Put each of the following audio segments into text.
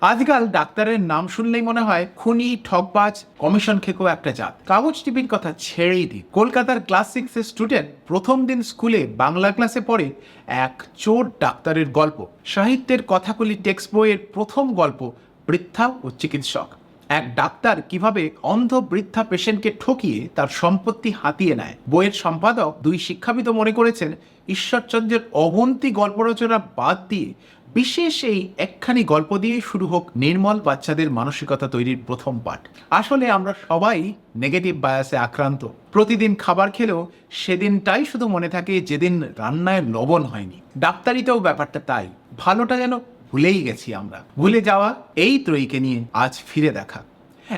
আজকাল ডাক্তারের নাম শুনলেই মনে হয় খুনি, ঠকবাজ, কমিশন খেকো একটা জাত। কাগজ টিপির কথা ছেড়েই দিই। কলকাতার ক্লাস সিক্সের স্টুডেন্ট প্রথম দিন স্কুলে বাংলা ক্লাসে পড়ে এক চোর ডাক্তারের গল্প। সাহিত্যের কথাকলি টেক্সট বইয়ের প্রথম গল্প বৃদ্ধা ও চিকিৎসক। এক ডাক্তার কীভাবে অন্ধ বৃদ্ধা পেশেন্টকে ঠকিয়ে তার সম্পত্তি হাতিয়ে নেয়? বইয়ের সম্পাদক দুই শিক্ষাবিদ মনে করেছেন, ঈশ্বরচন্দ্রের অবন্তি গল্প রচনা বাদ দিয়ে বিশেষ এই একখানি গল্প দিয়ে শুরু হোক নির্মল বাচ্চাদের মানসিকতা তৈরির প্রথম পাঠ। আসলে আমরা সবাই নেগেটিভ বায়াসে আক্রান্ত। প্রতিদিন খাবার খেলেও সেদিনটাই শুধু মনে থাকে যেদিন রান্নায় লবণ হয়নি। ডাক্তারিতেও ব্যাপারটা তাই। ভালোটা যেন ভুলেই গেছি আমরা। ভুলে যাওয়া এই ত্রয়ীকে নিয়ে আজ ফিরে দেখা।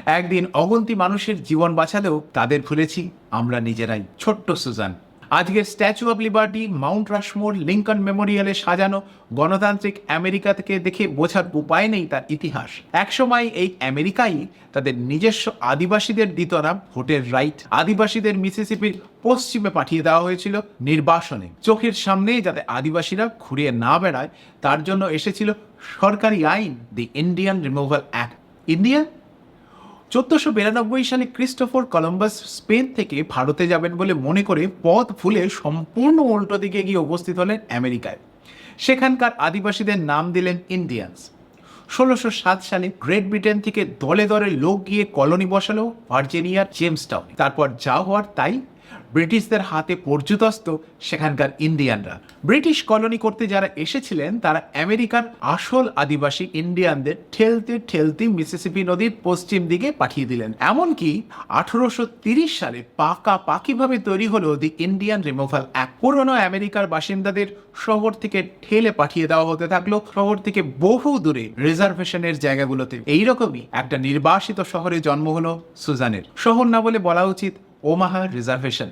একদিন অগন্তি মানুষের জীবন বাঁচালেও তাদের ভুলেছি আমরা নিজেরাই। ছোট্ট সুজান। আজকের Statue of Liberty, Mount Rushmore Lincoln মেমোরিয়ালে সাজানো গণতান্ত্রিক আমেরিকা থেকে দেখে বোঝার উপায় নেই তার ইতিহাস। একসময় এই আমেরিকাই তাদের নিজস্ব আদিবাসীদের দিত না ভোটের রাইট, আদিবাসীদের মিসিসিপির পশ্চিমে পাঠিয়ে দেওয়া হয়েছিল নির্বাসনে। চোখের সামনেই যাতে আদিবাসীরা ঘুরিয়ে না বেড়ায়, তার জন্য এসেছিল সরকারি আইন, the Indian removal act. India চোদ্দশো বিরানব্বই সালে ক্রিস্টোফার কলম্বাস স্পেন থেকে ভারতে যাবেন বলে মনে করে পথ ভুলে সম্পূর্ণ উল্টো দিকে গিয়ে উপস্থিত হলেন আমেরিকায়। সেখানকার আদিবাসীদের নাম দিলেন ইন্ডিয়ানস। ষোলোশো সাত সালে গ্রেট ব্রিটেন থেকে দলে দলে লোক গিয়ে কলোনি বসালো ভার্জেনিয়ার জেমস টাউন তারপর যা হওয়ার তাই ব্রিটিশদের হাতে পর্যুদস্ত সেখানকার ইন্ডিয়ানরা। ব্রিটিশ কলোনি করতে যারা এসেছিলেন, তারা আমেরিকার আসল আদিবাসী ইন্ডিয়ানদের ঠেলতে ঠেলতে মিসিসিপি নদীর পশ্চিম দিকে পাঠিয়ে দিলেন। এমনকি আঠারোশো সালে পাকা পাকিভাবে তৈরি হলো দি ইন্ডিয়ান রিমুভাল অ্যাক্ট পুরনো আমেরিকার বাসিন্দাদের শহর থেকে ঠেলে পাঠিয়ে দেওয়া হতে থাকল। শহর থেকে বহু দূরে রিজার্ভেশনের জায়গাগুলোতে। এইরকমই একটা নির্বাসিত শহরে জন্ম হলো সুজানের। শহর না বলে বলা উচিত ওমাহা রিজার্ভেশন।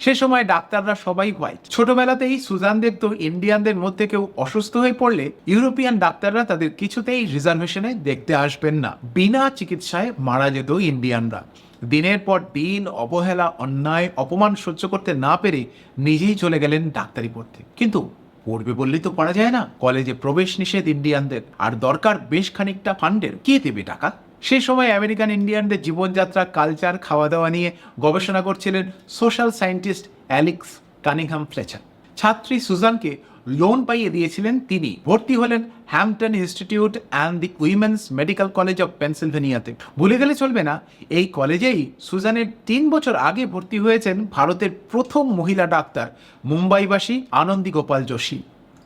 সে সময় ডাক্তাররা সবাই হোয়াইট ছোটবেলাতেই সুজান দেখতো ইন্ডিয়ানদের মধ্যে কেউ অসুস্থ হয়ে পড়লে ইউরোপিয়ান ডাক্তাররা তাদের কিছুতেই রিজার্ভেশনে দেখতে আসবেন না। বিনা চিকিৎসায় মারা যেত ইন্ডিয়ানরা। দিনের পর দিন অবহেলা, অন্যায়, অপমান সহ্য করতে না পেরে নিজেই চলে গেলেন ডাক্তারি পড়তে। কিন্তু পড়বে বললেই তো পড়া যায় না। কলেজে প্রবেশ নিষেধ ইন্ডিয়ানদের। আর দরকার বেশ খানিকটা ফান্ডের। কে দেবে টাকা? সে সময় আমেরিকান ইন্ডিয়ানদের জীবনযাত্রা, কালচার খাওয়া দাওয়া নিয়ে গবেষণা করছিলেন social scientist Alex Cunningham Fletcher. ছাত্রী সুজানকে লোন পাইয়ে দিয়েছিলেন তিনি। ভর্তি হলেন Hampton Institute and the women's medical college of পেনসিলভেনিয়াতে। ভুলে গেলে চলবে না, এই কলেজেই সুজানের তিন বছর আগে ভর্তি হয়েছেন ভারতের প্রথম মহিলা ডাক্তার, মুম্বাইবাসী আনন্দী গোপাল যোশী।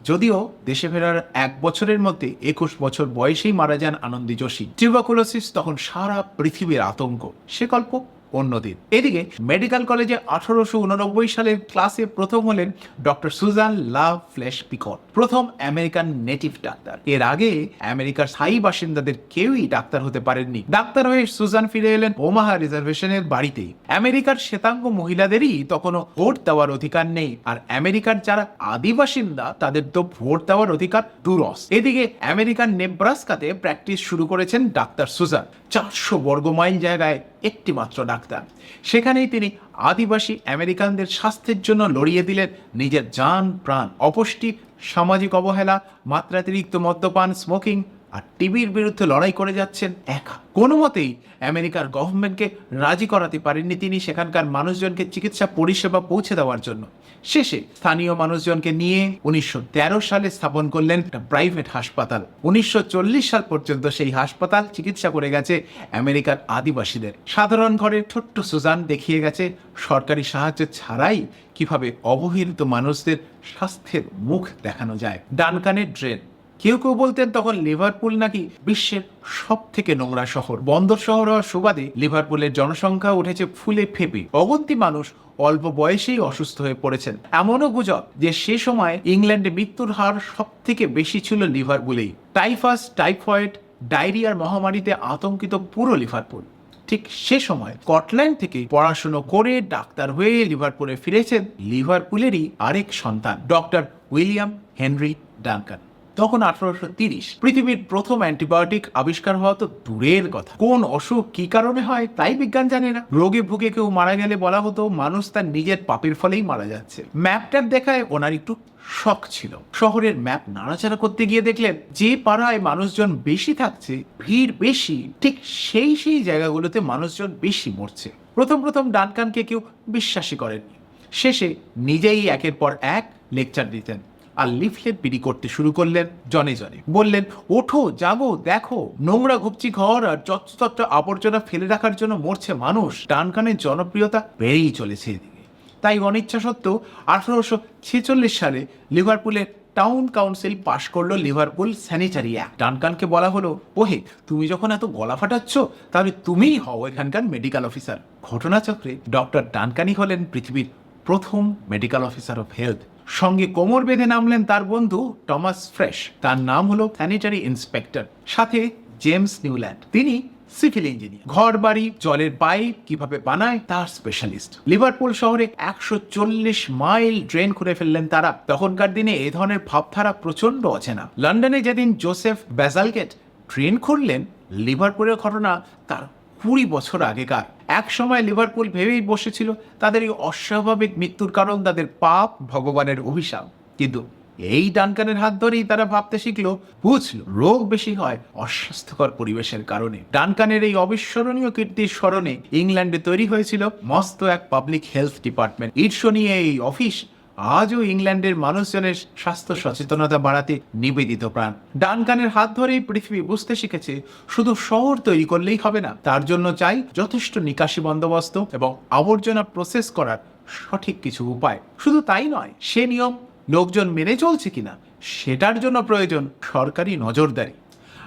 যদিও দেশে ফেরার এক বছরের মধ্যে একুশ বছর বয়সেই মারা যান আনন্দী যোশী টিউবাকুলোসিস তখন সারা পৃথিবীর আতঙ্ক। সে গল্প অন্যদিন এদিকে মেডিকেল কলেজে আঠারোশো উননব্বই সালের ক্লাসে প্রথম হলেন doctor Susan La Flesche Picotte American American native ডাক্তার। এর আগে আমেরিকার স্থায়ী বাসিন্দাদের কেউই ডাক্তার হতে পারেননি। ডাক্তার হয়ে সুজান ফিরে এলেন ওমাহা রিজার্ভেশনের বাড়িতেই। আমেরিকার শ্বেতাঙ্গ মহিলাদেরই তখনও ভোট দেওয়ার অধিকার নেই। আর আমেরিকার যারা আদিবাসিন্দা তাদের তো ভোট দেওয়ার অধিকার দুরস। এদিকে আমেরিকান নেব্রাস্কাতে প্র্যাকটিস শুরু করেছেন ডাক্তার সুজান। চারশো বর্গমাইল জায়গায় একটি মাত্র ডাক্তার। সেখানেই তিনি আদিবাসী আমেরিকানদের স্বাস্থ্যের জন্য লড়িয়ে দিলেন নিজের যান প্রাণ অপুষ্টি সামাজিক অবহেলা, মাত্রাতিরিক্ত মদ্যপান স্মোকিং আর টিভির বিরুদ্ধে লড়াই করে যাচ্ছেন একা। কোনো মতেই আমেরিকার গভর্নমেন্টকে রাজি করাতে পারেননি তিনি সেখানকার মানুষজনকে চিকিৎসা পরিষেবা পৌঁছে দেওয়ার জন্য। শেষে স্থানীয় মানুষজনকে নিয়ে উনিশশো তেরো সালে স্থাপন করলেন একটা প্রাইভেট হাসপাতাল। উনিশশো চল্লিশ সাল পর্যন্ত সেই হাসপাতাল চিকিৎসা করে গেছে আমেরিকার আদিবাসীদের। সাধারণ ঘরের ছোট্ট সুজান দেখিয়ে গেছে সরকারি সাহায্য ছাড়াই কীভাবে অবহেলিত মানুষদের স্বাস্থ্যের মুখ দেখানো যায়। ডানকানের ড্রেন কেউ কেউ বলতেন তখন লিভারপুল নাকি বিশ্বের সব থেকে নোংরা শহর। বন্দর শহর হওয়ার সুবাদে লিভারপুলের জনসংখ্যা উঠেছে ফুলে ফেপে। অগন্তি মানুষ অল্প বয়সেই অসুস্থ হয়ে পড়েছেন। এমনও গুজব যে সে সময় ইংল্যান্ডে মৃত্যুর হার সব থেকে বেশি ছিল লিভারপুলেই। টাইফাস, টাইফয়েড, ডায়রিয়ার মহামারীতে আতঙ্কিত পুরো লিভারপুল। ঠিক সে সময় স্কটল্যান্ড থেকে পড়াশুনো করে ডাক্তার হয়ে লিভারপুলে ফিরেছেন লিভারপুলেরই আরেক সন্তান, ডক্টর উইলিয়াম হেনরি ডানকান তখন আঠারোশো তিরিশ পৃথিবীর প্রথম অ্যান্টিবায়োটিক আবিষ্কার হওয়া তো দূরের কথা। কোন অসুখ কি কারণে হয় তাই বিজ্ঞান জানে না। রোগে ভুগে কেউ মারা গেলে বলা হতো মানুষ তার নিজের পাপের ফলেই মারা যাচ্ছে। ম্যাপটার দেখায় ওনার একটু শখ ছিল। শহরের ম্যাপ নাড়াচাড়া করতে গিয়ে দেখলেন, যে পাড়ায় মানুষজন বেশি থাকছে, ভিড় বেশি, ঠিক সেই সেই জায়গাগুলোতে মানুষজন বেশি মরছে। প্রথম প্রথম ডানকানকে কেউ বিশ্বাসই করেননি। শেষে নিজেই একের পর এক লেকচার দিতেন। আর লিফলেট বিলি করতে শুরু করলেন জনে জনে। বললেন, ওঠো জাগো দেখো, নোংরা ঘুপচি ঘর আর যত্রতত্র আবর্জনা ফেলে রাখার জন্য মরছে মানুষ। ডানকানের জনপ্রিয়তা বেড়েই চলেছে এদিকে। তাই অনিচ্ছা সত্ত্বেও আঠারোশো ছেচল্লিশ সালে লিভারপুলের টাউন কাউন্সিল পাশ করল লিভারপুল স্যানিটারি অ্যাক্ট। ডানকানকে বলা হলো, ওহে, তুমি যখন এত গলা ফাটাচ্ছ, তাহলে তুমিই হও এখানকার মেডিকেল অফিসার। ঘটনাচক্রে ডক্টর ডানকানি হলেন পৃথিবীর প্রথম মেডিকেল অফিসার অফ হেলথ। সঙ্গে কোমর বেঁধে নামলেন তার বন্ধু টমাস ফ্রেশ। তার নাম হলো স্যানিটারি ইন্সপেক্টর সাথে জেমস নিউল্যান্ড। তিনি সিভিল ইঞ্জিনিয়ার। ঘর বাড়ি জলের পাইপ কীভাবে বানায় তার স্পেশালিস্ট লিভারপুল শহরে একশো চল্লিশ মাইল ড্রেন করে ফেললেন তারা। তখনকার দিনে এ ধরনের ভাবধারা প্রচণ্ড অচেনা। লন্ডনে যেদিন জোসেফ ব্যাজালগেট ট্রেন খুললেন লিভারপুলের ঘটনা তার কুড়ি বছর আগেকার। এক সময় লিভারপুল ভেবেই বসেছিল তাদের এই অস্বাভাবিক মৃত্যুর কারণ, তাদের পাপ, ভগবানের অভিশাপ। কিন্তু এই ডানকানের হাত ধরেই তারা ভাবতে শিখলো, বুঝলো, রোগ বেশি হয় অস্বাস্থ্যকর পরিবেশের কারণে। ডানকানের এই অবিস্মরণীয় কীর্তির স্মরণে ইংল্যান্ডে তৈরি হয়েছিল মস্ত এক পাবলিক হেলথ ডিপার্টমেন্ট ঈর্ষণীয় এই অফিস আজও ইংল্যান্ডের মানুষজনের স্বাস্থ্য সচেতনতা বাড়াতে নিবেদিত প্রাণ। ডানকানের হাত ধরেই পৃথিবী বুঝতে শিখেছে, শুধু শহর তৈরি করলেই হবে না। তার জন্য চাই যথেষ্ট নিকাশি বন্দোবস্ত এবং আবর্জনা প্রসেস করার সঠিক কিছু উপায়। শুধু তাই নয়, সে নিয়ম লোকজন মেনে চলছে কিনা, সেটার জন্য প্রয়োজন সরকারি নজরদারি।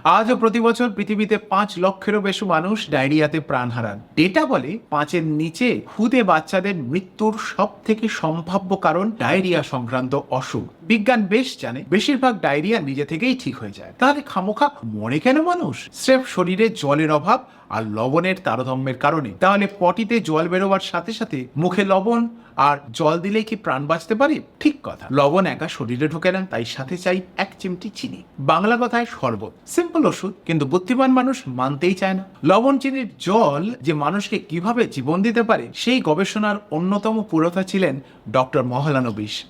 আজও প্রতি বছর পৃথিবীতে পাঁচ লক্ষেরও বেশি মানুষ ডায়রিয়াতে প্রাণ হারান। ডেটা বলে পাঁচের নিচে খুদে বাচ্চাদের মৃত্যুর সব থেকে সম্ভাব্য কারণ ডায়রিয়া সংক্রান্ত অসুখ। বিজ্ঞান বেশ জানে, বেশিরভাগ ডায়রিয়া নিজে থেকেই ঠিক হয়ে যায়। তাহলে খামোখা মরে কেন মানুষ? স্রেফ শরীরে জলের অভাব আর লবণের তারতম্যের কারণে। তাহলে পটিতে জল বেরোবার সাথে সাথে মুখে লবণ আর জল দিলেই কি প্রাণ বাঁচতে পারে? ঠিক কথা। লবণ একা শরীরে ঢোকে না, তাই সাথে চাই এক চিমটি চিনি। বাংলা কথায় শরবত। সিম্পল ওষুধ, কিন্তু বুদ্ধিমান মানুষ মানতেই চায় না। লবণ চিনির জল যে মানুষকে কীভাবে জীবন দিতে পারে, সেই গবেষণার অন্যতম পুরোধা ছিলেন ডক্টর মহলানবিশ।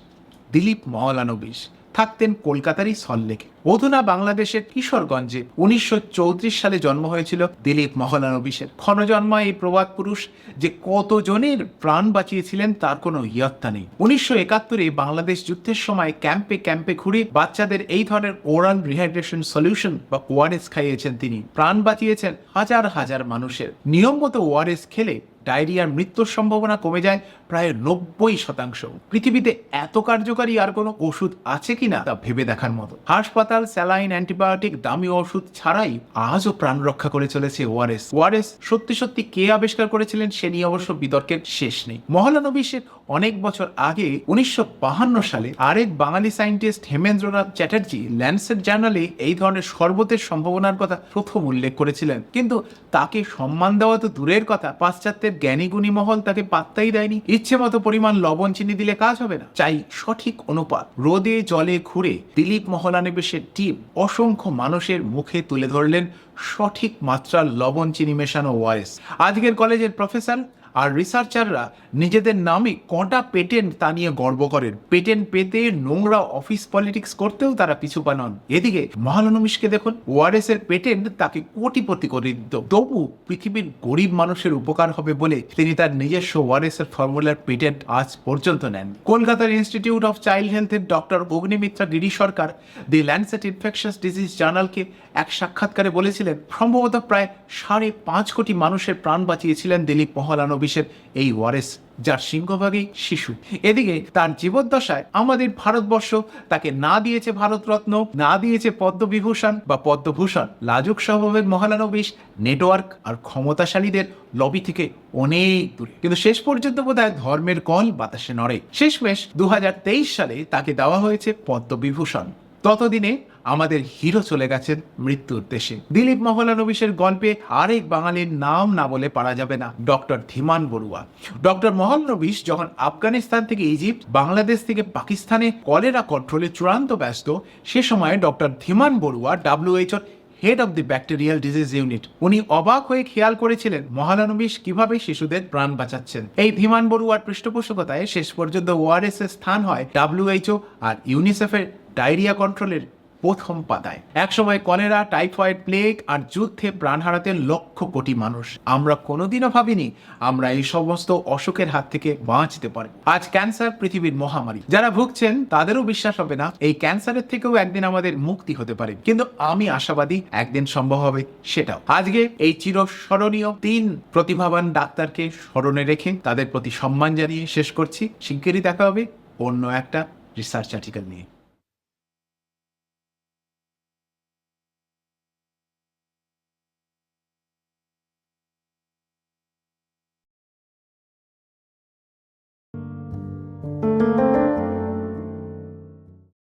দিলীপ মহলানবিশ থাকতেন কলকাতারই সল্লেকে অধুনা বাংলাদেশের কিশোরগঞ্জে উনিশশো চৌত্রিশ সালে জন্ম হয়েছিল দিলীপ মহলানবিশের ক্ষণজন্মা এই প্রবাদ পুরুষ যে কতজনের প্রাণ বাঁচিয়েছিলেন তার কোনো ইয়ত্তা নেই। উনিশশো একাত্তরে বাংলাদেশ যুদ্ধের সময় ক্যাম্পে ক্যাম্পে ঘুরে বাচ্চাদের এই ধরনের ওরাল রিহাইড্রেশন সলিউশন বা ওআরএস খাইয়েছেন তিনি। প্রাণ বাঁচিয়েছেন হাজার হাজার মানুষের। নিয়মমতো ওআরএস খেলে ডায়রিয়ার মৃত্যুর সম্ভাবনা কমে যায় প্রায় নব্বই শতাংশ। পৃথিবীতে এত কার্যকারী আর কোনো ওষুধ আছে কিনা তা ভেবে দেখার মতো। হাসপাতাল, স্যালাইন, অ্যান্টিবায়োটিক, দামি ওষুধ ছাড়াই আজও প্রাণ রক্ষা করে চলেছে ওআরএস। ওআরএস সত্যি সত্যি কে আবিষ্কার করেছিলেন সে নিয়ে অবশ্য বিতর্কের শেষ নেই। মহলানবিশের অনেক বছর আগে উনিশশো সালে আরেক বাঙালি সায়েন্টিস্ট হেমেন্দ্রনাথ চ্যাটার্জি ল্যান্ডসেট জার্নালে এই ধরনের শরবতের সম্ভাবনার কথা প্রথম উল্লেখ করেছিলেন। কিন্তু তাকে সম্মান দেওয়া তো দূরের কথা। পাশ্চাত্যের জ্ঞানীগুণী মহল তাকে পাত্তাই দেয়নি। ইচ্ছে মতো পরিমাণ লবণ চিনি দিলে কাজ হবে না। চাই সঠিক অনুপাত। রোদে, জলে, ঘুরে দিলীপ মহলানিবেশের টিম অসংখ্য মানুষের মুখে তুলে ধরলেন সঠিক মাত্রার লবণ চিনি মেশানো ওয়ারেস আজকের কলেজের প্রফেসর আর রিসার্চাররা নিজেদের নামে কটা পেটেন্ট তা নিয়ে গর্ব করেন। পেটেন্ট পেতে নোংরা অফিস পলিটিক্স করতেও তারা পিছু পা নন এদিকে মহালনমিশকে দেখুন ওআরএস এর পেটেন্ট তাকে কোটিপতি করে দিত। তবু পৃথিবীর গরিব মানুষের উপকার হবে বলে তিনি তার নিজস্ব ওআরএস এর ফর্মুলার পেটেন্ট আজ পর্যন্ত নেন। কলকাতার ইনস্টিটিউট অফ চাইল্ড হেলথের doctor Agnimitra Giri Sarkar the Lancet infectious disease জার্নালকে এক সাক্ষাৎকারে বলেছিলেন, সম্ভবত প্রায় সাড়ে পাঁচ কোটি মানুষের প্রাণ বাঁচিয়েছিলেন দিলীপ মহলানবিশের এই ওয়ারেস, যার সিংহভাগই শিশু। এদিকে তার জীবদ্দশায় আমাদের ভারতবর্ষ তাকে না দিয়েছে ভারতরত্ন, না দিয়েছে পদ্মবিভূষণ বা পদ্মভূষণ। লাজুক স্বভাবের মহালানবিশ নেটওয়ার্ক আর ক্ষমতাশালীদের লবি থেকে অনেক দূরে। কিন্তু শেষ পর্যন্ত বোধহয় ধর্মের কল বাতাসে নড়ে। শেষমেশ দু হাজার তেইশ সালে তাকে দেওয়া হয়েছে পদ্মবিভূষণ। ততদিনে আমাদের হিরো চলে গেছেন মৃত্যুর দেশে। দিলীপ মহলানবিশের গল্পে আরেক বাঙালির নাম না বলে পারা যাবে না ডক্টর ধীমান বড়ুয়া। ডক্টর মহলানবিশ যখন আফগানিস্তান থেকে ইজিপ্ট, বাংলাদেশ থেকে পাকিস্তানে কলেরা কন্ট্রোলে চূড়ান্ত ব্যস্ত, সে সময় doctor Dhiman Barua ডাব্লিউএইচওর head of the bacterial disease unit. উনি অবাক হয়ে খেয়াল করেছিলেন মহালানবিশ কীভাবে শিশুদের প্রাণ বাঁচাচ্ছেন। এই ধীমান বড়ুয়ার পৃষ্ঠপোষকতায় শেষ পর্যন্ত ওআরএস এর স্থান হয় ডাব্লিউএইচও আর ইউনিসেফের ডায়রিয়া কন্ট্রোলের প্রথম পাতায়। একসময় কলেরা, টাইফয়েড, প্লেগ আর যুদ্ধে প্রাণ হারাতেন লক্ষ কোটি মানুষ। আমরা কোনোদিনও ভাবিনি আমরা এই সমস্ত অসুখের হাত থেকে বাঁচতে পারব। আজ ক্যান্সার পৃথিবীর মহামারী। যারা ভুগছেন, তাদেরও বিশ্বাস হবে না, এই ক্যান্সারের থেকেও একদিন আমাদের মুক্তি হতে পারে। কিন্তু আমি আশাবাদী একদিন সম্ভব হবে সেটাও। আজকে এই চিরস্মরণীয় তিন প্রতিভাবান ডাক্তারকে স্মরণে রেখে তাদের প্রতি সম্মান জানিয়ে শেষ করছি। শিগগিরই দেখা হবে অন্য একটা রিসার্চ আর্টিকেল নিয়ে।